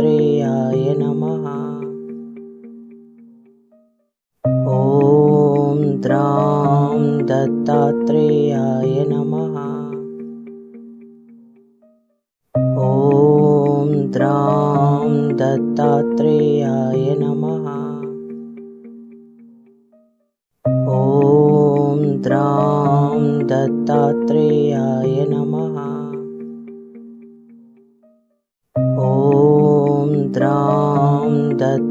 दत्तात्रेयाय नमः। ॐ द्रां दत्तात्रेयाय नमः। ॐ द्रां दत्तात्रेयाय नमः। ॐ द्रां दत्तात्रेयाय नमः